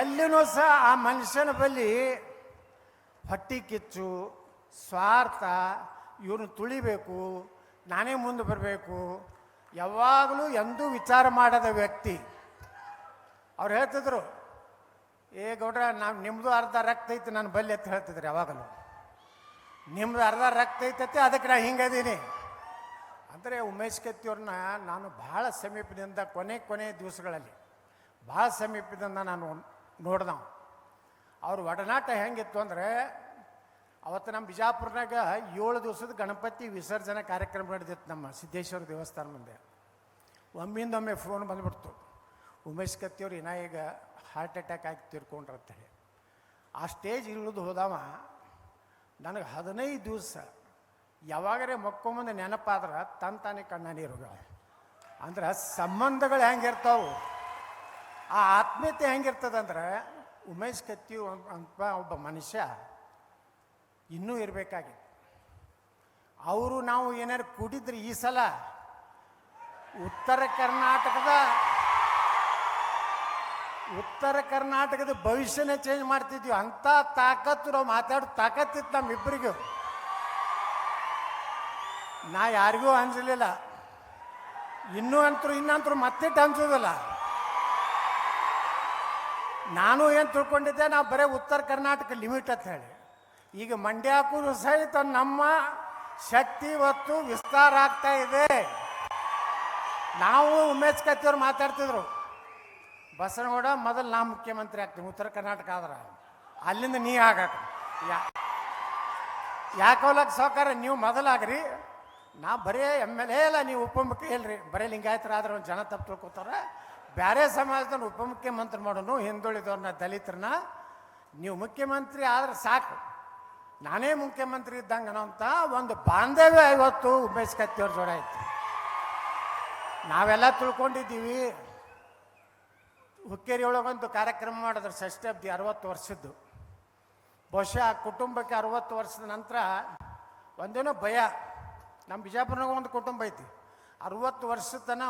ಎಲ್ಲಿನೂ ಸಹ ಆ ಮನುಷ್ಯನ ಬಳಿ ಹೊಟ್ಟಿ ಕಿಚ್ಚು, ಸ್ವಾರ್ಥ ಇವನು ತುಳಿಬೇಕು, ನಾನೇ ಮುಂದೆ ಬರಬೇಕು. ಯಾವಾಗಲೂ ಎಂದೂ ವಿಚಾರ ಮಾಡದ ವ್ಯಕ್ತಿ. ಅವ್ರು ಹೇಳ್ತಿದ್ರು, ಏ ಗೌಡ್ರ, ನಾವು ನಿಮ್ಮದು ಅರ್ಧ ರಕ್ತ ಐತೆ ನಾನು ಬಲ್ಲಿ ಅಂತ ಹೇಳ್ತಿದ್ರು ಯಾವಾಗಲೂ. ನಿಮ್ದು ಅರ್ಧ ರಕ್ತ ಐತೈತಿ, ಅದಕ್ಕೆ ನಾನು ಹಿಂಗದೀನಿ ಅಂದರೆ ಉಮೇಶ್ ಕತ್ತಿಯವ್ರನ್ನ ನಾನು ಭಾಳ ಸಮೀಪದಿಂದ, ಕೊನೆ ಕೊನೆ ದಿವಸಗಳಲ್ಲಿ ಭಾಳ ಸಮೀಪದಿಂದ ನಾನು ನೋಡ್ದವ. ಅವ್ರ ಒಡನಾಟ ಹೆಂಗಿತ್ತು ಅಂದರೆ ಅವತ್ತು ನಮ್ಮ ಬಿಜಾಪುರ್ನಾಗ ಏಳು ದಿವಸದ ಗಣಪತಿ ವಿಸರ್ಜನೆ ಕಾರ್ಯಕ್ರಮ ನಡೆದಿತ್ತು ನಮ್ಮ ಸಿದ್ದೇಶ್ವರ ದೇವಸ್ಥಾನ ಮುಂದೆ. ಒಮ್ಮಿಂದೊಮ್ಮೆ ಫೋನ್ ಬಂದ್ಬಿಡ್ತು. ಉಮೇಶ್ ಕತ್ತಿಯವ್ರು ಇನ್ನ ಈಗ ಹಾರ್ಟ್ ಅಟ್ಯಾಕ್ ಆಗಿ ತಿರ್ಕೊಂಡ್ರಂತೇಳಿ ಆ ಸ್ಟೇಜ್ ಇಳಿದು ಹೋದವ, ನನಗೆ ಹದಿನೈದು ದಿವಸ ಯಾವಾಗರೇ ಮಕ್ಕೊಂಬಂದು ನೆನಪಾದ್ರೆ ತನ್ ತಾನೇ ಕಣ್ಣ ನೀರುಗಳು ಅಂದ್ರೆ ಸಂಬಂಧಗಳು ಹೆಂಗಿರ್ತಾವು? ಆ ಆತ್ಮೀಯತೆ ಹೆಂಗಿರ್ತದಂದ್ರೆ ಉಮೇಶ್ ಕತ್ತಿ ಅಂತ ಒಬ್ಬ ಮನುಷ್ಯ ಇನ್ನೂ ಇರಬೇಕಾಗಿತ್ತು. ಅವರು ನಾವು ಏನಾರು ಕೂಡಿದ್ರೆ ಈ ಸಲ ಉತ್ತರ ಕರ್ನಾಟಕದ ಉತ್ತರ ಕರ್ನಾಟಕದ ಭವಿಷ್ಯನೇ ಚೇಂಜ್ ಮಾಡ್ತಿದ್ವಿ. ಅಂಥ ತಾಕತ್ತು ನಾವು ಮಾತಾಡೋ ತಾಕತ್ತಿತ್ತು ನಮ್ಮಿಬ್ಬರಿಗೂ. ನಾ ಯಾರಿಗೂ ಅನ್ಸಲಿಲ್ಲ. ಇನ್ನೂ ಅಂತರೂ ಇನ್ನಂತರೂ ಮತ್ತಿಟ್ಟು ಅನ್ಸೋದಿಲ್ಲ ನಾನು ಏನು ತಿಳ್ಕೊಂಡಿದ್ದೆ, ನಾವು ಬರೀ ಉತ್ತರ ಕರ್ನಾಟಕ ಲಿಮಿಟ್ ಅಂತ ಹೇಳಿ. ಈಗ ಮಂಡ್ಯಕ್ಕೂ ಸಹಿತ ನಮ್ಮ ಶಕ್ತಿ ಇವತ್ತು ವಿಸ್ತಾರ ಆಗ್ತಾ ಇದೆ. ನಾವು ಉಮೇಶ್ ಕತ್ತಿಯವ್ರು ಮಾತಾಡ್ತಿದ್ರು, ಬಸನಗೌಡ ಮೊದಲು ನಾ ಮುಖ್ಯಮಂತ್ರಿ ಆಗ್ತೀನಿ, ಉತ್ತರ ಕರ್ನಾಟಕ ಆದ್ರೆ. ಅಲ್ಲಿಂದ ನೀ ಆಗಕ್ಕೆ ಯಾ ಯಾಕೋಲಕ್ಕೆ ಸಹಕಾರ ನೀವು ಮೊದಲಾಗ್ರಿ. ನಾ ಬರೀ ಎಂ ಎಲ್ ಎ ಇಲ್ಲ ನೀವು ಉಪಮುಖ್ಯ ಇಲ್ರಿ ಬರೀ ಲಿಂಗಾಯತರಾದ್ರೆ ಒಂದು ಜನ ತಪ್ಪು ತಿಳ್ಕೊತಾರ. ಬೇರೆ ಸಮಾಜದ ಉಪಮುಖ್ಯಮಂತ್ರಿ ಮಾಡೋನು ಹಿಂದುಳಿದವ್ರನ್ನ ದಲಿತರನ್ನ ನೀವು ಮುಖ್ಯಮಂತ್ರಿ ಆದ್ರೆ ಸಾಕು. ನಾನೇ ಮುಖ್ಯಮಂತ್ರಿ ಇದ್ದಂಗೆ ಅನ್ನೋಂಥ ಒಂದು ಬಾಂಧವ್ಯ ಇವತ್ತು ಉಮೇಶ್ ಕತ್ತಿಯವ್ರ ಜೋಡ ಐತಿ. ನಾವೆಲ್ಲ ತಿಳ್ಕೊಂಡಿದ್ದೀವಿ. ಹುಕ್ಕೇರಿ ಒಳಗೊಂದು ಕಾರ್ಯಕ್ರಮ ಮಾಡಿದ್ರು ಷಷ್ಠಬ್ದಿ ಅರವತ್ತು ವರ್ಷದ್ದು. ಬಹುಶಃ ಕುಟುಂಬಕ್ಕೆ ಅರವತ್ತು ವರ್ಷದ ನಂತರ ಒಂದೇನೋ ಭಯ. ನಮ್ಮ ಬಿಜಾಪುರನಾಗ ಒಂದು ಕುಟುಂಬ ಐತಿ. ಅರವತ್ತು ವರ್ಷದ ತನ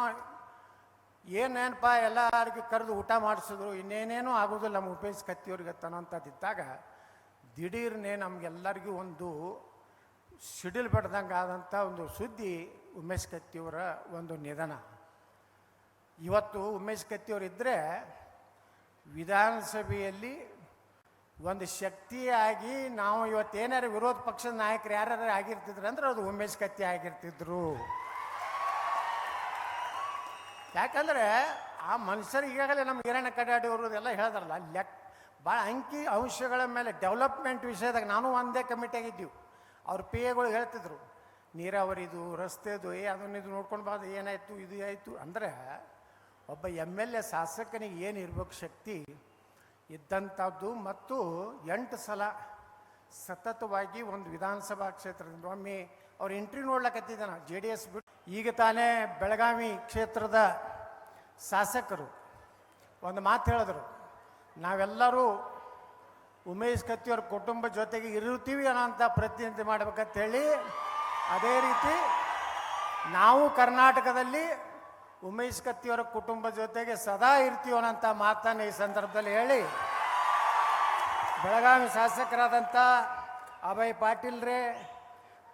ಏನೇನಪ್ಪ ಎಲ್ಲರಿಗೂ ಕರೆದು ಊಟ ಮಾಡಿಸಿದ್ರು, ಇನ್ನೇನೇನೂ ಆಗೋದಿಲ್ಲ ನಮ್ಮ ಉಪೇಶ್ ಕತ್ತಿಯವ್ರಿಗೆ ತನ್ನಂಥದ್ದಿದ್ದಾಗ ದಿಢೀರ್ನೆ ನಮಗೆಲ್ಲರಿಗೂ ಒಂದು ಸಿಡಿಲ್ ಬಡ್ದಂಗೆ ಆದಂಥ ಒಂದು ಸುದ್ದಿ ಉಮೇಶ್ ಕತ್ತಿಯವರ ಒಂದು ನಿಧನ. ಇವತ್ತು ಉಮೇಶ್ ಕತ್ತಿಯವರು ಇದ್ದರೆ ವಿಧಾನಸಭೆಯಲ್ಲಿ ಒಂದು ಶಕ್ತಿಯಾಗಿ ನಾವು ಇವತ್ತೇನಾರು ವಿರೋಧ ಪಕ್ಷದ ನಾಯಕರು ಯಾರು ಆಗಿರ್ತಿದ್ರು ಅಂದ್ರೆ ಅದು ಉಮೇಶ್ ಕತ್ತಿ ಆಗಿರ್ತಿದ್ರು. ಯಾಕಂದ್ರೆ ಆ ಮನುಷ್ಯರು ಈಗಾಗಲೇ ನಮ್ಮ ಹಿರಣ್ಯ ಕಡ್ಡಾಡಿ ಎಲ್ಲ ಹೇಳಿದ್ರಲ್ಲ, ಲೆಕ್ ಭಾಳ ಅಂಕಿ ಅಂಶಗಳ ಮೇಲೆ ಡೆವಲಪ್ಮೆಂಟ್ ವಿಷಯದಾಗ ನಾನು ಒಂದೇ ಕಮಿಟಿಯಾಗಿದ್ದೀವಿ ಅವ್ರ ಪಿ ಎಗಳು ಹೇಳ್ತಿದ್ರು ನೀರಾವರಿದು ರಸ್ತೆದು ಏ ಅದನ್ನ ಇದು ನೋಡ್ಕೊಂಡು ಬಾದ ಏನಾಯಿತು, ಇದು ಆಯಿತು. ಅಂದರೆ ಒಬ್ಬ ಎಂ ಎಲ್ ಎ ಶಾಸಕನಿಗೆ ಏನು ಇರ್ಬೇಕು ಶಕ್ತಿ ಇದ್ದಂಥದ್ದು ಮತ್ತು ಎಂಟು ಸಲ ಸತತವಾಗಿ ಒಂದು ವಿಧಾನಸಭಾ ಕ್ಷೇತ್ರದಿಂದ ಒಮ್ಮೆ ಅವ್ರು ಎಂಟ್ರಿ ನೋಡ್ಲಕ್ಕತ್ತಿದ್ದಾನೆ ಜೆ ಡಿ ಎಸ್ ಬಿಟ್ಟು ಈಗ ತಾನೇ ಬೆಳಗಾವಿ ಕ್ಷೇತ್ರದ ಶಾಸಕರು ಒಂದು ಮಾತು ಹೇಳಿದ್ರು. ನಾವೆಲ್ಲರೂ ಉಮೇಶ್ ಕತ್ತಿಯವ್ರ ಕುಟುಂಬ ಜೊತೆಗೆ ಇರುತ್ತೀವಿ ಅನ್ನೋಂಥ ಪ್ರತಿನಿಧಿ ಮಾಡ್ಬೇಕಂತ ಹೇಳಿ ಅದೇ ರೀತಿ ನಾವು ಕರ್ನಾಟಕದಲ್ಲಿ ಉಮೇಶ್ ಕತ್ತಿಯವರ ಕುಟುಂಬ ಜೊತೆಗೆ ಸದಾ ಇರ್ತೀವಿ ಅನ್ನೋಂಥ ಮಾತನ್ನು ಈ ಸಂದರ್ಭದಲ್ಲಿ ಹೇಳಿ ಬೆಳಗಾವಿ ಶಾಸಕರಾದಂಥ ಅಭಯ್ ಪಾಟೀಲ್ರೇ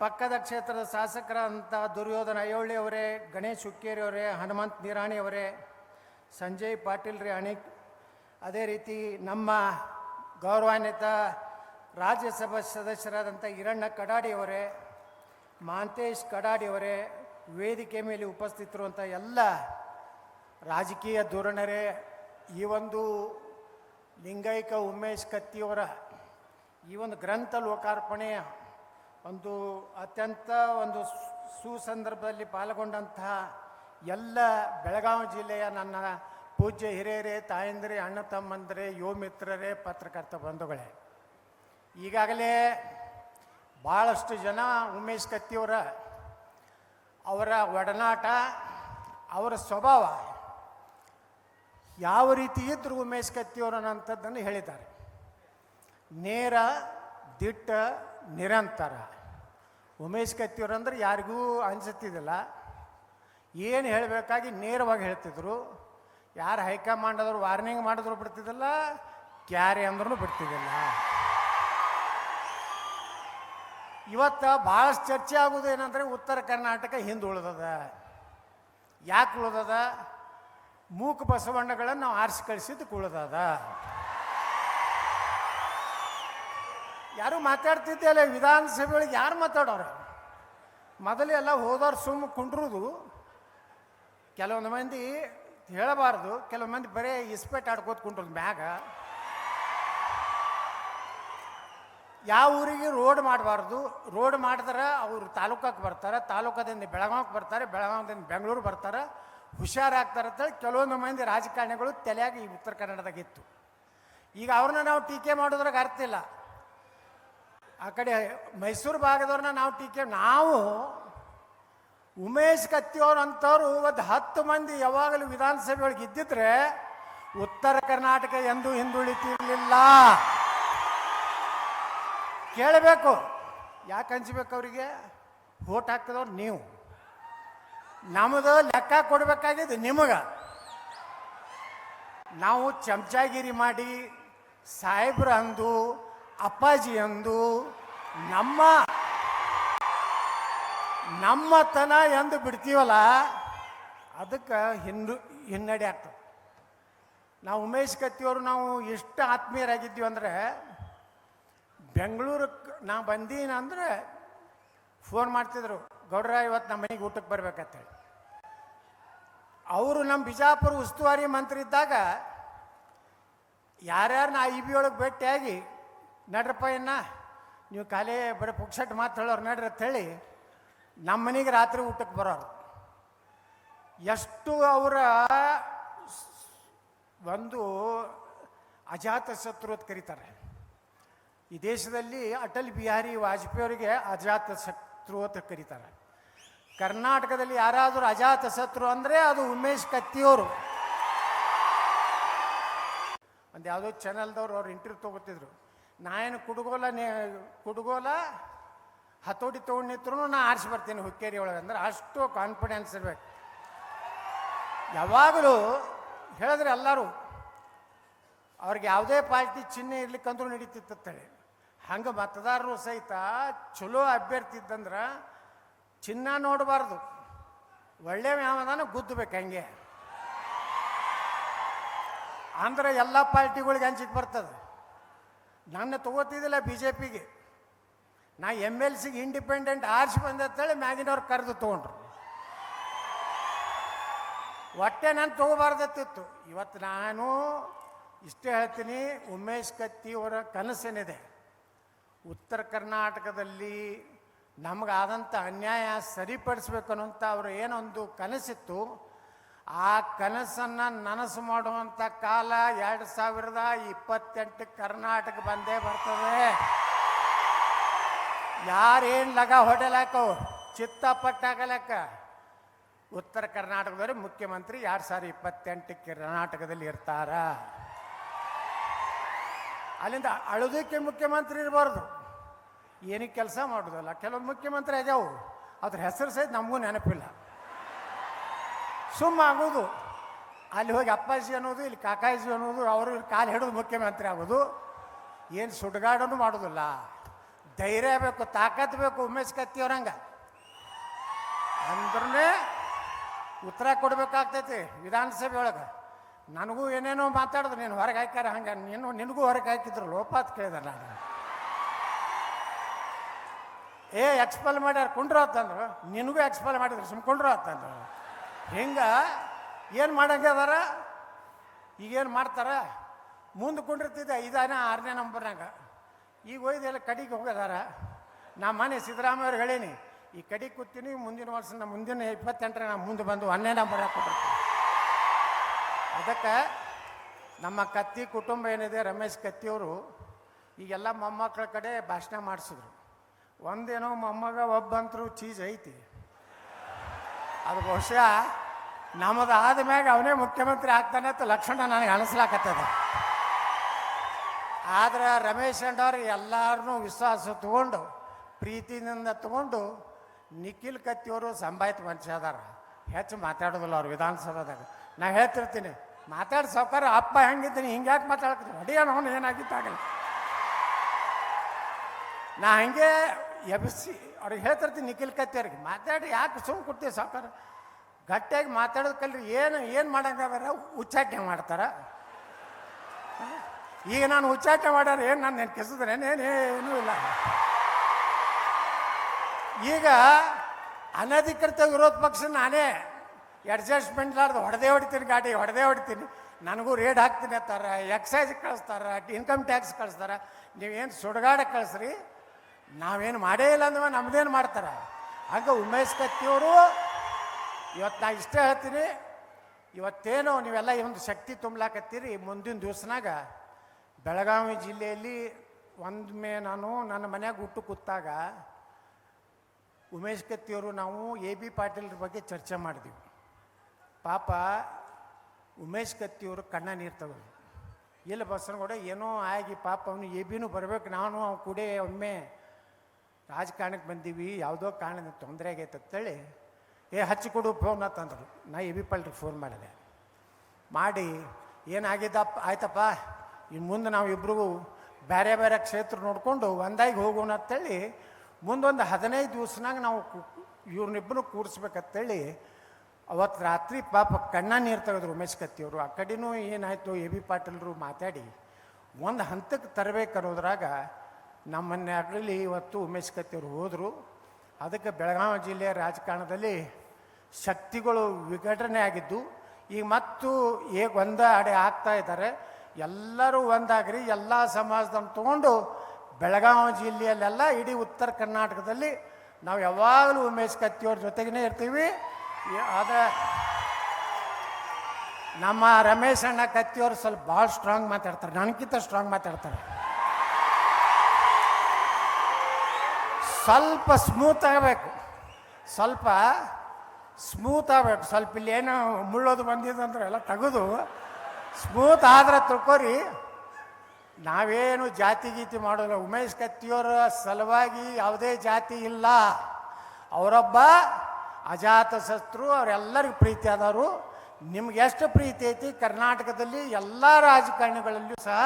ಪಕ್ಕದ ಕ್ಷೇತ್ರದ ಶಾಸಕರಂಥ ದುರ್ಯೋಧನ ಅಯ್ಯೋಳಿ ಅವರೇ, ಗಣೇಶ್ ಹುಕ್ಕೇರಿ ಅವರೇ, ಹನುಮಂತ್ ನಿರಾಣಿ ಅವರೇ, ಸಂಜಯ್ ಪಾಟೀಲ್ ರೀ ಅಣಿಕ್ ಅದೇ ರೀತಿ ನಮ್ಮ ಗೌರವಾನ್ವಿತ ರಾಜ್ಯಸಭಾ ಸದಸ್ಯರಾದಂಥ ಹಿರಣ್ಣ ಕಡಾಡಿ ಅವರೇ, ಮಾಂತೇಶ್ ಕಡಾಡಿ ಅವರೇ, ವೇದಿಕೆ ಮೇಲೆ ಉಪಸ್ಥಿತರುವಂಥ ಎಲ್ಲ ರಾಜಕೀಯ ಧೋರಣರೇ, ಈ ಒಂದು ಲಿಂಗೈಕ ಉಮೇಶ್ ಕತ್ತಿಯವರ ಈ ಒಂದು ಗ್ರಂಥ ಲೋಕಾರ್ಪಣೆಯ ಒಂದು ಅತ್ಯಂತ ಒಂದು ಸುಸಂದರ್ಭದಲ್ಲಿ ಪಾಲ್ಗೊಂಡಂತಹ ಎಲ್ಲ ಬೆಳಗಾವಿ ಜಿಲ್ಲೆಯ ನನ್ನ ಪೂಜ್ಯ ಹಿರಿಯರೇ, ತಾಯಂದಿರೇ, ಅಣ್ಣ ತಮ್ಮಂದಿರೇ ಯೋ ಮಿತ್ರರೇ ಪತ್ರಕರ್ತ ಬಂಧುಗಳೇ. ಈಗಾಗಲೇ ಭಾಳಷ್ಟು ಜನ ಉಮೇಶ್ ಕತ್ತಿಯವರ, ಅವರ ಒಡನಾಟ, ಅವರ ಸ್ವಭಾವ ಯಾವ ರೀತಿ ಇದ್ರು ಉಮೇಶ್ ಕತ್ತಿಯವರು ಅನ್ನೋಂಥದ್ದನ್ನು ಹೇಳಿದ್ದಾರೆ. ನೇರ, ದಿಟ್ಟ ನಿರಂತರ. ಉಮೇಶ್ ಕತ್ತಿಯವರು ಅಂದ್ರೆ ಯಾರಿಗೂ ಅನಿಸುತ್ತಿದ್ದಿಲ್ಲ. ಏನು ಹೇಳಬೇಕಾಗಿ ನೇರವಾಗಿ ಹೇಳ್ತಿದ್ರು. ಯಾರು ಹೈಕಮಾಂಡ್ ಆದರೂ ವಾರ್ನಿಂಗ್ ಮಾಡಿದ್ರು ಬಿಡ್ತಿದ್ದಿಲ್ಲ, ಕ್ಯಾರಿ ಅಂದ್ರೂ ಬಿಡ್ತಿದ್ದಿಲ್ಲ. ಇವತ್ತು ಭಾಳಷ್ಟು ಚರ್ಚೆ ಆಗೋದು ಏನಂದ್ರೆ ಉತ್ತರ ಕರ್ನಾಟಕ ಹಿಂದೆ ಉಳಿದದ. ಯಾಕೆ ಉಳಿದದ? ಮೂಕ ಬಸವಣ್ಣಗಳನ್ನು ನಾವು ಆರಿಸಿ ಕಳಿಸಿದ್ದಕ್ಕೆ ಉಳಿದದ. ಯಾರು ಮಾತಾಡ್ತಿದ್ದೆಲ್ಲ ವಿಧಾನಸಭೆ ಒಳಗೆ ಯಾರು ಮಾತಾಡೋರು? ಮೊದಲು ಎಲ್ಲ ಹೋದವ್ರು ಸುಮ್ಮ ಕುಂಡ್ರುದು. ಕೆಲವೊಂದು ಮಂದಿ ಹೇಳಬಾರ್ದು, ಕೆಲವೊಂದು ಮಂದಿ ಬರೀ ಇಸ್ಪೆಟ್ ಆಡ್ಕೋತ ಕುಂಡ್ರದು ಮ್ಯಾಗ. ಯಾವ ಊರಿಗೆ ರೋಡ್ ಮಾಡಬಾರ್ದು, ರೋಡ್ ಮಾಡಿದ್ರೆ ಅವರು ತಾಲೂಕಕ್ಕೆ ಬರ್ತಾರೆ, ತಾಲೂಕದಿಂದ ಬೆಳಗಾವಿಗೆ ಬರ್ತಾರೆ ಬೆಳಗಾವಿಂದ ಬೆಂಗಳೂರು ಬರ್ತಾರೆ ಹುಷಾರಾಗ್ತಾರೆ ಅಂತೇಳಿ ಕೆಲವೊಂದು ಮಂದಿ ರಾಜಕಾರಣಿಗಳು ತಲೆಯಾಗಿ ಈ ಉತ್ತರ ಕನ್ನಡದಾಗ ಇತ್ತು. ಈಗ ಅವ್ರನ್ನ ನಾವು ಟೀಕೆ ಮಾಡೋದ್ರಾಗ ಅರ್ಥ ಇಲ್ಲ. ಆ ಕಡೆ ಮೈಸೂರು ಭಾಗದವ್ರನ್ನ ನಾವು ಟೀಕೆ ನಾವು ಉಮೇಶ್ ಕತ್ತಿಯವ್ರು ಅಂಥವ್ರು ಒಂದು ಹತ್ತು ಮಂದಿ ಯಾವಾಗಲೂ ವಿಧಾನಸಭೆ ಒಳಗೆ ಇದ್ದಿದ್ರೆ ಉತ್ತರ ಕರ್ನಾಟಕ ಎಂದೂ ಹಿಂದುಳಿತಿರ್ಲಿಲ್ಲ. ಕೇಳಬೇಕು. ಯಾಕೆ ಹಂಚಬೇಕು ಅವರಿಗೆ? ಓಟ್ ಹಾಕಿದವ್ರು ನೀವು. ನಮ್ಮದು ಲೆಕ್ಕ ಕೊಡಬೇಕಾಗಿದ್ದು ನಿಮಗೆ. ನಾವು ಚಮಚಾಗಿರಿ ಮಾಡಿ ಸಾಹೇಬ್ರ ಅಂದು ಅಪ್ಪಾಜಿ ಎಂದು ನಮ್ಮ ನಮ್ಮತನ ಎಂದು ಬಿಡ್ತೀವಲ್ಲ, ಅದಕ್ಕೆ ಹಿಂದು ಹಿನ್ನಡೆ ಆಗ್ತದೆ. ನಾವು ಉಮೇಶ್ ಕತ್ತಿಯವರು ನಾವು ಎಷ್ಟು ಆತ್ಮೀಯರಾಗಿದ್ದೀವಿ ಅಂದರೆ ಬೆಂಗಳೂರಿಗೆ ನಾ ಬಂದೀನಿ ಅಂದರೆ ಫೋನ್ ಮಾಡ್ತಿದ್ರು, ಗೌಡ್ರ, ಇವತ್ತು ನಮ್ಮ ಮನೆಗೆ ಊಟಕ್ಕೆ ಬರ್ಬೇಕಂತೇಳಿ. ಅವರು ನಮ್ಮ ಬಿಜಾಪುರ ಉಸ್ತುವಾರಿ ಮಂತ್ರಿ ಇದ್ದಾಗ ಯಾರ್ಯಾರು ನಾ ಐ ಬಿ ಒಳಗೆ ಭೇಟಿಯಾಗಿ ನಡ್ರಪ್ಪ ಇನ್ನ ನೀವು ಖಾಲಿ ಬರೀ ಪುಕ್ಸಟ್ ಮಾತು ಹೇಳೋರು ನಡ್ರಿ ಅಂತ ಹೇಳಿ ನಮ್ಮ ಮನೆಗೆ ರಾತ್ರಿ ಊಟಕ್ಕೆ ಬರೋರು. ಎಷ್ಟು ಅವರ ಒಂದು ಅಜಾತ ಶತ್ರು ಅಂತ ಕರೀತಾರೆ. ಈ ದೇಶದಲ್ಲಿ ಅಟಲ್ ಬಿಹಾರಿ ವಾಜಪೇಯಿ ಅವರಿಗೆ ಅಜಾತ ಶತ್ರು ಅಂತ ಕರೀತಾರೆ. ಕರ್ನಾಟಕದಲ್ಲಿ ಯಾರಾದರೂ ಅಜಾತ ಶತ್ರು ಅಂದರೆ ಅದು ಉಮೇಶ್ ಕತ್ತಿಯವರು ಒಂದು ಯಾವುದೋ ಚಾನಲ್ದವ್ರು ಅವ್ರು ಇಂಟರ್ವ್ಯೂ ತೊಗೋತಿದ್ರು. ನಾ ಏನು ಕುಡುಗೋಲ ನೇ, ಕುಡುಗೋಲ, ಹತೋಟಿ ತೊಗೊಂಡು ನಾನು ನಾ ಆರಿಸಿ ಬರ್ತೀನಿ ಹುಕ್ಕೇರಿ ಒಳಗೆ ಅಂದ್ರೆ ಅಷ್ಟು ಕಾನ್ಫಿಡೆನ್ಸ್ ಇರಬೇಕು. ಯಾವಾಗಲೂ ಹೇಳಿದ್ರೆ ಎಲ್ಲರೂ, ಅವ್ರಿಗೆ ಯಾವುದೇ ಪಾರ್ಟಿ ಚಿಹ್ನೆ ಇರ್ಲಿಕ್ಕಂದ್ರೂ ನಡೀತಿತ್ತೇಳಿ ಹಂಗೆ ಮತದಾರರು ಸಹಿತ ಚಲೋ ಅಭ್ಯರ್ಥಿ ಇದ್ದಂದ್ರೆ ಚಿನ್ನ ನೋಡಬಾರ್ದು. ಒಳ್ಳೆ ಯಾವದಾನ ಗುದ್ದಬೇಕು ಹಂಗೆ. ಅಂದ್ರೆ ಎಲ್ಲ ಪಾರ್ಟಿಗಳಿಗೆ ಹಂಚಿಕೆ ಬರ್ತದೆ. ನನ್ನ ತಗೋತಿದ್ದಿಲ್ಲ ಬಿ ಜೆ ಪಿಗೆ ನಾ ಎಂ ಎಲ್ ಸಿಗೆ ಇಂಡಿಪೆಂಡೆಂಟ್ ಆರ್ಸಿ ಬಂದ ಅಂತೇಳಿ ಮ್ಯಾಗಿನವ್ರು ಕರೆದು ತೊಗೊಂಡ್ರು. ಒಟ್ಟೆ ನಾನು ತೊಗೋಬಾರ್ದತ್ತಿತ್ತು ಇವತ್ತು ನಾನು ಇಷ್ಟೇ ಹೇಳ್ತೀನಿ, ಉಮೇಶ್ ಕತ್ತಿ ಅವರ ಕನಸೇನಿದೆ. ಉತ್ತರ ಕರ್ನಾಟಕದಲ್ಲಿ ನಮಗಾದಂಥ ಅನ್ಯಾಯ ಸರಿಪಡಿಸ್ಬೇಕು ಅವ್ರ ಏನೊಂದು ಕನಸಿತ್ತು. ಆ ಕನಸನ್ನು ನನಸು ಮಾಡುವಂಥ ಕಾಲ ಎರಡು ಸಾವಿರದ ಇಪ್ಪತ್ತೆಂಟು ಕರ್ನಾಟಕ ಬಂದೇ ಬರ್ತದೆ. ಯಾರೇನು ಲಗ ಚಿತ್ತ ಪಟ್ಟಾಗಲಕ್ಕ ಉತ್ತರ ಕರ್ನಾಟಕದವರು ಮುಖ್ಯಮಂತ್ರಿ ಎರಡು ಸಾವಿರದ ಇಪ್ಪತ್ತೆಂಟು ಕರ್ನಾಟಕದಲ್ಲಿ ಇರ್ತಾರ. ಅಲ್ಲಿಂದ ಅಳುದಕ್ಕೆ ಮುಖ್ಯಮಂತ್ರಿ ಇರಬಾರ್ದು. ಏನಕ್ಕೆ ಕೆಲಸ ಮಾಡೋದಲ್ಲ ಕೆಲವೊಂದು ಮುಖ್ಯಮಂತ್ರಿ ಆಗ್ಯಾವು. ಅದ್ರ ಹೆಸರು ಸಹಿತ ನಮಗೂ ನೆನಪಿಲ್ಲ. ಸುಮ್ಮ ಆಗೋದು ಅಲ್ಲಿ ಹೋಗಿ ಅಪ್ಪಾಜಿ ಅನ್ನೋದು, ಇಲ್ಲಿ ಕಾಕಾಜಿ ಅನ್ನೋದು, ಅವರು ಕಾಲು ಹಿಡಿದು ಮುಖ್ಯಮಂತ್ರಿ ಆಗೋದು. ಏನು ಸುಡ್ಗಾಡನು ಮಾಡೋದಿಲ್ಲ. ಧೈರ್ಯ ಬೇಕು, ತಾಕತ್ ಬೇಕು, ಉಮೇಶ್ ಕತ್ತಿಯವ್ರಂಗೆ ಅಂದ್ರೂ ಉತ್ತರ ಕೊಡಬೇಕಾಗ್ತೈತಿ ವಿಧಾನಸಭೆ ಒಳಗೆ. ನನಗೂ ಏನೇನೋ ಮಾತಾಡಿದ್ರು ನೀನು ಹೊರಗೆ ಹಾಕ್ಯಾರ ಹಂಗೆ. ನೀನು, ನಿನಗೂ ಹೊರಗೆ ಹಾಕಿದ್ರು ಲೋಪಾತ್ ಕೇಳಿದೆ ನಾನು. ಏ ಎಕ್ಸ್ಪೆಲ್ ಮಾಡ್ಯಾರ ಕುಂಡ್ರು ಅಂತಂದ್ರು ನಿನಗೂ ಎಕ್ಸ್ಪೆಲ್ ಮಾಡಿದ್ರು ಸುಮ್ಕೊಂಡ್ರು ಅಂತಂದ್ರು ಹಿಂಗೆ? ಏನು ಮಾಡಂಗದಾರ ಈಗೇನು ಮಾಡ್ತಾರೆ? ಮುಂದೆ ಕುಂಡಿರ್ತಿದ್ದೆ ಐದನೇ, ಆರನೇ ನಂಬರ್ನಾಗ. ಈಗ ಒಯ್ದೆಲ್ಲ ಕಡಿಗೆ ಹೋಗದಾರ ನಾ ಮನೆ ಸಿದ್ದರಾಮಯ್ಯವ್ರು ಹೇಳೀನಿ, ಈ ಕಡಿ ಕೂತೀನಿ, ಮುಂದಿನ ವರ್ಷ ನಮ್ಮ ಮುಂದಿನ ಇಪ್ಪತ್ತೆಂಟರ ನಾ ಮುಂದೆ ಬಂದು ಹನ್ನೆ ನಂಬರ್ ಹಾಕ್ಕೊಡ್ತೀನಿ ಅದಕ್ಕೆ ನಮ್ಮ ಕತ್ತಿ ಕುಟುಂಬ ಏನಿದೆ, ರಮೇಶ್ ಕತ್ತಿಯವರು ಈಗೆಲ್ಲ ಮೊಮ್ಮಕ್ಕಳ ಕಡೆ ಭಾಷಣ ಮಾಡಿಸಿದ್ರು. ಒಂದೇನೋ ಮೊಮ್ಮಗ, ಒಬ್ಬಂತರೂ ಚೀಸ್ ಐತಿ. ಅದು ಬಹುಶಃ ನಮ್ಮದು ಆದ್ಮ್ಯಾಗ ಅವನೇ ಮುಖ್ಯಮಂತ್ರಿ ಆಗ್ತಾನೆ ಅಂತ ಲಕ್ಷಣ ನನಗೆ ಅನಿಸ್ಲಾಕತ್ತದ. ಆದ್ರೆ ರಮೇಶ್ ಅಂಡವ್ರು ಎಲ್ಲರನ್ನೂ ವಿಶ್ವಾಸ ತಗೊಂಡು, ಪ್ರೀತಿಯಿಂದ ತಗೊಂಡು ನಿಖಿಲ್ ಕತ್ತಿಯವರು ಸಂಭಾಯಿತ ಮನುಷ್ಯ ಅದಾರ. ಹೆಚ್ಚು ಮಾತಾಡೋದಿಲ್ಲ ಅವ್ರು ವಿಧಾನಸಭಾದಾಗ ನಾ ಹೇಳ್ತಿರ್ತೀನಿ, ಮಾತಾಡಿ ಸೌಕರ್ಯ ಅಪ್ಪ ಹೆಂಗಿದ್ದೀನಿ, ಹಿಂಗ್ಯಾಕೆ ಮಾತಾಡ್ತೀನಿ ಅಡಿಯ ಅವನು ಏನಾಗಿತ್ತಾಗಲ್ಲ. ನಾ ಹಂಗೆ ಎಬ್ಸಿ ಅವ್ರಿಗೆ ಹೇಳ್ತಿರ್ತೀನಿ ನಿಖಿಲ್ ಕತ್ತೇರಿಗೆ ಮಾತಾಡಿ, ಯಾಕೆ ಸುಮ್ಮನೆ ಕೊಡ್ತೀವಿ ಸಾಕಾರ ಗಟ್ಟಿಯಾಗಿ ಮಾತಾಡೋದು ಕಲ್ರಿ, ಏನು ಏನು ಮಾಡಂಗಾರ ಉಚ್ಚಾಟನೆ ಮಾಡ್ತಾರ. ಈಗ ನಾನು ಉಚ್ಚಾಟನೆ ಮಾಡ್ಯಾರ, ಏನು ನಾನು ನೆನ್ಕಿಸಿದ್ರೆ ಏನೂ ಇಲ್ಲ. ಈಗ ಅನಧಿಕೃತ ವಿರೋಧ ಪಕ್ಷ ನಾನೇ ಅಡ್ಜಸ್ಟ್ಮೆಂಟ್ ಲಾರ್ದು ಹೊಡೆದೇ ಹೊಡಿತೀನಿ ಗಾಡಿ ಹೊಡೆದೇ ಹೊಡಿತೀನಿ. ನನಗೂ ರೇಡ್ ಹಾಕ್ತೀನಿ ಅಂತಾರೆ ಎಕ್ಸೈಸ್ ಕಳಿಸ್ತಾರೆ ಇನ್ಕಮ್ ಟ್ಯಾಕ್ಸ್ ಕಳಿಸ್ತಾರ. ನೀವೇನು ಸುಡಗಾಡ ಕಳಿಸ್ರಿ? ನಾವೇನು ಮಾಡೇ ಇಲ್ಲ ಅಂದ್ರೆ ನಮ್ದೇನು ಮಾಡ್ತಾರೆ? ಹಂಗೆ ಉಮೇಶ್ ಕತ್ತಿಯವರು ಇವತ್ತು ನಾ ಇಷ್ಟೇ ಹೇಳ್ತೀನಿ, ಇವತ್ತೇನು ನೀವೆಲ್ಲ ಒಂದು ಶಕ್ತಿ ತುಂಬಲಾಕತ್ತೀರಿ, ಮುಂದಿನ ದಿವಸನಾಗ ಬೆಳಗಾವಿ ಜಿಲ್ಲೆಯಲ್ಲಿ ಒಂದೊಮ್ಮೆ ನಾನು ನನ್ನ ಮನ್ಯಾಗ ಹುಟ್ಟು ಕೂತಾಗ ಉಮೇಶ್ ಕತ್ತಿಯವರು ನಾವು ಎ ಬಿ ಪಾಟೀಲ್ರ ಬಗ್ಗೆ ಚರ್ಚೆ ಮಾಡಿದ್ವಿ. ಪಾಪ ಉಮೇಶ್ ಕತ್ತಿಯವರು ಕಣ್ಣ ನೀರು ತಗೊಂಡು ಇಲ್ಲ ಬಸನಗೌಡ, ಏನೋ ಆಗಿ ಪಾಪ ಅವನು ಎ ಬಿನೂ ಬರ್ಬೇಕು, ನಾನು ಅವ್ನು ಕೂಡೇ ಒಮ್ಮೆ ರಾಜಕಾರಣಕ್ಕೆ ಬಂದೀವಿ, ಯಾವುದೋ ಕಾರಣದಿಂದ ತೊಂದರೆ ಆಗೈತೆ ಅಂತೇಳಿ, ಏ, ಹಚ್ಚಿ ಕೊಡು ಫೋನ್ ಅಂತಂದ್ರು ನಾ ಎ ಬಿ ಪಾಲ್ರಿಗೆ ಫೋನ್ ಮಾಡಿದೆ. ಮಾಡಿ ಏನಾಗಿದ್ದಪ್ಪ ಆಯ್ತಪ್ಪ ಇನ್ನು ಮುಂದೆ ನಾವು ಇಬ್ರಿಗೂ ಬೇರೆ ಬೇರೆ ಕ್ಷೇತ್ರ ನೋಡಿಕೊಂಡು ಒಂದಾಗಿ ಹೋಗೋಣ ಅಂತೇಳಿ, ಮುಂದೊಂದು ಹದಿನೈದು ದಿವ್ಸನಾಗ ನಾವು ಇವ್ರನ್ನಿಬ್ಬರು ಕೂಡಿಸ್ಬೇಕಂತೇಳಿ ಅವತ್ತು ರಾತ್ರಿ ಪಾಪ ಕಣ್ಣ ನೀರು ತೆಗೆದ್ರು ಉಮೇಶ್ ಕತ್ತಿಯವರು ಆ ಕಡೆನೂ ಏನಾಯಿತು, ಎ ಬಿ ಪಾಟೀಲ್ರು ಮಾತಾಡಿ, ಒಂದು ಹಂತಕ್ಕೆ ತರಬೇಕು ಅನ್ನೋದ್ರಾಗ ಆಗಲಿ ಇವತ್ತು ಉಮೇಶ್ ಕತ್ತಿಯವರು ಹೋದರು. ಅದಕ್ಕೆ ಬೆಳಗಾವಿ ಜಿಲ್ಲೆಯ ರಾಜಕಾರಣದಲ್ಲಿ ಶಕ್ತಿಗಳು ವಿಘಟನೆ ಆಗಿದ್ದು ಈಗ ಮತ್ತು ಈಗ ಒಂದೇ ಅಡೆ ಆಗ್ತಾ ಇದ್ದಾರೆ, ಎಲ್ಲರೂ ಒಂದಾಗ್ರಿ, ಎಲ್ಲ ಸಮಾಜದನ್ನು ತಗೊಂಡು ಬೆಳಗಾವಿ ಜಿಲ್ಲೆಯಲ್ಲೆಲ್ಲ ಇಡೀ ಉತ್ತರ ಕರ್ನಾಟಕದಲ್ಲಿ ನಾವು ಯಾವಾಗಲೂ ಉಮೇಶ್ ಕತ್ತಿಯವ್ರ ಜೊತೆಗೇ ಇರ್ತೀವಿ. ಆದರೆ ನಮ್ಮ ರಮೇಶ್ ಅಣ್ಣ ಕತ್ತಿಯವರು ಸ್ವಲ್ಪ ಭಾಳ ಸ್ಟ್ರಾಂಗ್ ಮಾತಾಡ್ತಾರೆ ನನಗಿಂತ ಸ್ಟ್ರಾಂಗ್ ಮಾತಾಡ್ತಾರೆ. ಸ್ವಲ್ಪ ಸ್ಮೂತ್ ಆಗಬೇಕು. ಸ್ವಲ್ಪ ಸ್ಮೂತ್ ಆಗಬೇಕು. ಸ್ವಲ್ಪ ಇಲ್ಲಿ ಏನೋ ಮುಳ್ಳೋದು ಬಂದಿದೆ ಅಂದ್ರೆ ಎಲ್ಲ ತೆಗೆದು. ಸ್ಮೂತ್ ಆದ್ರೆ ತಿಳ್ಕೊರಿ. ನಾವೇನು ಜಾತಿ ಗೀತಿ ಮಾಡೋಲ್ಲ. ಉಮೇಶ್ ಕತ್ತಿಯವರ ಸಲುವಾಗಿ ಯಾವುದೇ ಜಾತಿ ಇಲ್ಲ. ಅವರೊಬ್ಬ ಅಜಾತ ಶತ್ರು, ಅವರೆಲ್ಲರಿಗೂ ಪ್ರೀತಿ ಆದವರು. ನಿಮ್ಗೆ ಎಷ್ಟು ಪ್ರೀತಿ ಐತಿ? ಕರ್ನಾಟಕದಲ್ಲಿ ಎಲ್ಲ ರಾಜಕಾರಣಿಗಳಲ್ಲಿಯೂ ಸಹ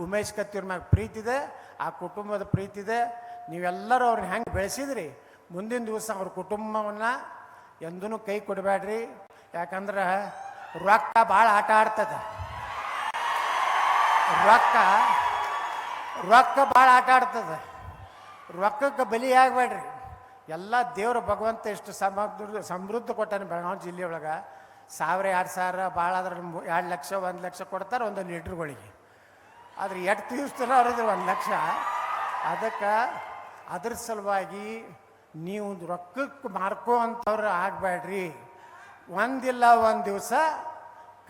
ಉಮೇಶ್ ಕತ್ತಿಯವ್ರ ಮ್ಯಾಗ ಪ್ರೀತಿ ಇದೆ. ಆ ಕುಟುಂಬದ ಪ್ರೀತಿ ಇದೆ. ನೀವೆಲ್ಲರೂ ಅವ್ರನ್ನ ಹೆಂಗೆ ಬೆಳೆಸಿದ್ರಿ? ಮುಂದಿನ ದಿವಸ ಅವ್ರ ಕುಟುಂಬವನ್ನು ಎಂದೂ ಕೈ ಕೊಡಬೇಡ್ರಿ ಯಾಕಂದ್ರೆ ರೊಕ್ಕ ಭಾಳ ಆಟ ಆಡ್ತದೆ. ರೊಕ್ಕ ರೊಕ್ಕ ಭಾಳ ಆಟ ಆಡ್ತದೆ. ರೊಕ್ಕಕ್ಕೆ ಬಲಿ ಆಗಬೇಡ್ರಿ ಎಲ್ಲ ದೇವರು ಭಗವಂತ ಎಷ್ಟು ಸಮೃದ್ಧ ಸಮೃದ್ಧ ಕೊಟ್ಟಾನೆ ಬೆಳಗಾವಿ ಜಿಲ್ಲೆಯೊಳಗೆ ಸಾವಿರ, ಎರಡು ಸಾವಿರ ಭಾಳ ಆದ್ರೆ ಎರಡು ಲಕ್ಷ, ಒಂದು ಲಕ್ಷ ಕೊಡ್ತಾರೆ ಒಂದೊಂದು ಲೀಟ್ರ್ಗಳಿಗೆ. ಆದ್ರೆ ಎಷ್ಟು ದಿವ್ಸದಲ್ಲಿ ಅವ್ರದ್ದು ಒಂದು ಲಕ್ಷ. ಅದಕ್ಕೆ ಅದ್ರ ಸಲುವಾಗಿ ನೀವು ರೊಕ್ಕಕ್ಕೆ ಮಾರ್ಕೋ ಅಂಥವ್ರು ಆಗಬೇಡ್ರಿ ಒಂದಿಲ್ಲ ಒಂದು ದಿವಸ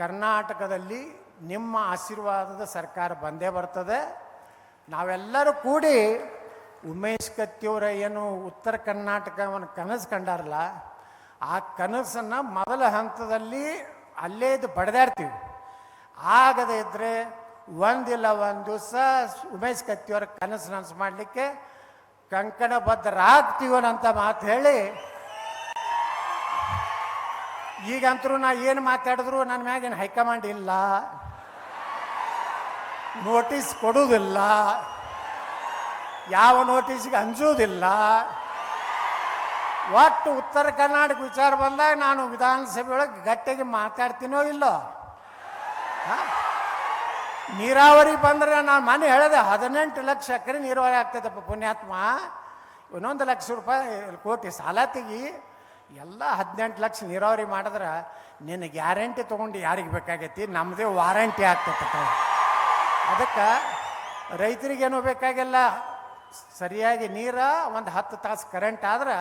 ಕರ್ನಾಟಕದಲ್ಲಿ ನಿಮ್ಮ ಆಶೀರ್ವಾದದ ಸರ್ಕಾರ ಬಂದೇ ಬರ್ತದೆ. ನಾವೆಲ್ಲರೂ ಕೂಡಿ ಉಮೇಶ್ ಕತ್ತಿಯವರ ಏನು ಉತ್ತರ ಕರ್ನಾಟಕವನ್ನು ಕನಸು ಕಂಡಾರಲ್ಲ, ಆ ಕನಸನ್ನು ಮೊದಲ ಹಂತದಲ್ಲಿ ಅಲ್ಲೇ ಇದು ಬಡ್ದಾಡ್ತೀವಿ ಆಗದೇ ಇದ್ದರೆ ಒಂದಿಲ್ಲ ಒಂದು ದಿವಸ ಉಮೇಶ್ ಕತ್ತಿಯವರ ಕನಸು ನನಸು ಮಾಡಲಿಕ್ಕೆ ಕಂಕಣಬದ್ಧರಾಗ್ತೀವನಂತ ಮಾತು ಹೇಳಿ, ಈಗಂತರೂ ನಾ ಏನು ಮಾತಾಡಿದ್ರು ನನ್ನ ಮ್ಯಾಗೇನು ಹೈಕಮಾಂಡ್ ಇಲ್ಲ, ನೋಟಿಸ್ ಕೊಡುವುದಿಲ್ಲ, ಯಾವ ನೋಟಿಸ್ಗೆ ಅಂಜುವುದಿಲ್ಲ ಒಟ್ಟು ಉತ್ತರ ಕರ್ನಾಟಕ ವಿಚಾರ ಬಂದಾಗ ನಾನು ವಿಧಾನಸಭೆಯೊಳಗೆ ಗಟ್ಟಿಗೆ ಮಾತಾಡ್ತೀನೋ ಇಲ್ಲೋ ಹಾ? ನೀರಾವರಿ ಬಂದ್ರೆ ನಾನು ಮನೆ ಹೇಳಿದೆ, ಹದಿನೆಂಟು ಲಕ್ಷ ಎಕರೆ ನೀರಾವರಿ ಆಗ್ತದಪ್ಪ ಪುಣ್ಯಾತ್ಮ. ಇನ್ನೊಂದು ಲಕ್ಷ ರೂಪಾಯಿ, ಕೋಟಿ ಸಾಲ ತೆಗಿ, ಎಲ್ಲ ಹದಿನೆಂಟು ಲಕ್ಷ ನೀರಾವರಿ ಮಾಡಿದ್ರೆ ನಿನ್ನ ಗ್ಯಾರಂಟಿ ತೊಗೊಂಡು ಯಾರಿಗೆ ಬೇಕಾಗೈತಿ? ನಮ್ಮದೇ ವಾರಂಟಿ ಆಗ್ತೈತಪ್ಪ ಅದಕ್ಕೆ ರೈತರಿಗೇನು ಬೇಕಾಗಿಲ್ಲ. ಸರಿಯಾಗಿ ನೀರು, ಒಂದು ಹತ್ತು ತಾಸು ಕರೆಂಟ್ ಆದ್ರೆ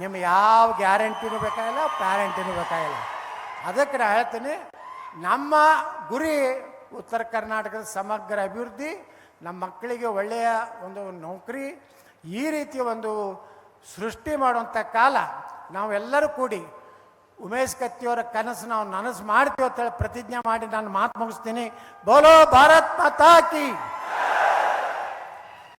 ನಿಮ್ಮ ಯಾವ ಗ್ಯಾರಂಟಿನೂ ಬೇಕಾಗಿಲ್ಲ ಪ್ಯಾರಂಟಿನೂ ಬೇಕಾಗಿಲ್ಲ. ಅದಕ್ಕೆ ನಾ ಹೇಳ್ತೀನಿ, ನಮ್ಮ ಗುರಿ ಉತ್ತರ ಕರ್ನಾಟಕದ ಸಮಗ್ರ ಅಭಿವೃದ್ಧಿ, ನಮ್ಮ ಮಕ್ಕಳಿಗೆ ಒಳ್ಳೆಯ ಒಂದು ನೌಕರಿ, ಈ ರೀತಿಯ ಒಂದು ಸೃಷ್ಟಿ ಮಾಡುವಂಥ ಕಾಲ ನಾವೆಲ್ಲರೂ ಕೂಡಿ ಉಮೇಶ್ ಕತ್ತಿಯವರ ಕನಸು ನಾವು ನನಸು ಮಾಡ್ತೀವಿ ಅಂತೇಳಿ ಪ್ರತಿಜ್ಞೆ ಮಾಡಿ ನಾನು ಮಾತು ಮುಗಿಸ್ತೀನಿ. ಬೋಲೋ ಭಾರತ್ ಮಾತಾ ಕಿ!